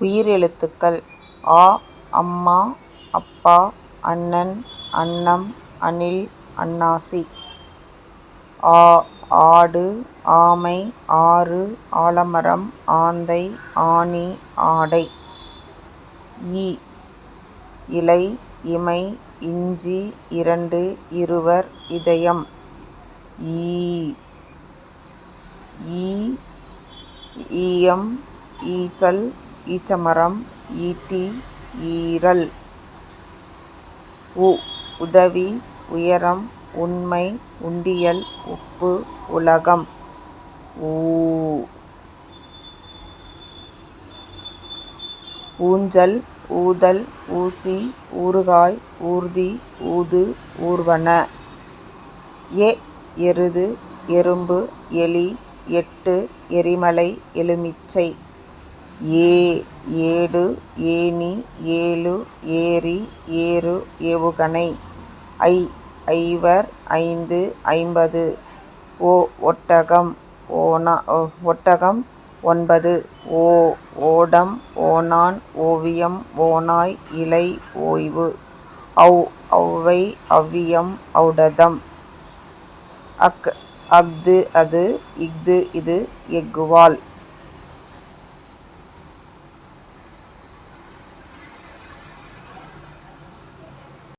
உயிரெழுத்துக்கள் அ அம்மா அப்பா அண்ணன் அன்னம் அணில் அன்னாசி ஆ ஆடு ஆமை ஆறு ஆலமரம் ஆந்தை ஆணி ஆடை. இ இலை இமை இஞ்சி இரண்டு இருவர் இதயம். ஈ ஈ ஈயம் ஈசல் ஈச்சமரம் ஈட்டி ஈரல். உ உதவி உயரம் உண்மை உண்டியல் உப்பு உலகம். ஊ. ஊஞ்சல் ஊதல் ஊசி ஊறுகாய் ஊர்தி ஊது ஊர்வன. எ எருது எறும்பு எலி எட்டு எரிமலை எலுமிச்சை. ஏ ஏடு ஏணி ஏழு ஏரி ஏறு ஏவுகணை. ஐ ஐவர் ஐந்து ஐம்பது. ஓ ஒட்டகம் ஓனா ஒட்டகம் ஒன்பது. ஓ ஓடம் ஓணான் ஓவியம் ஓநாய் இலை ஓய்வு. ஔ ஔவை அவ்வியம் ஔடதம். அக் அஃது அது இஃது இது எஃகுவால்.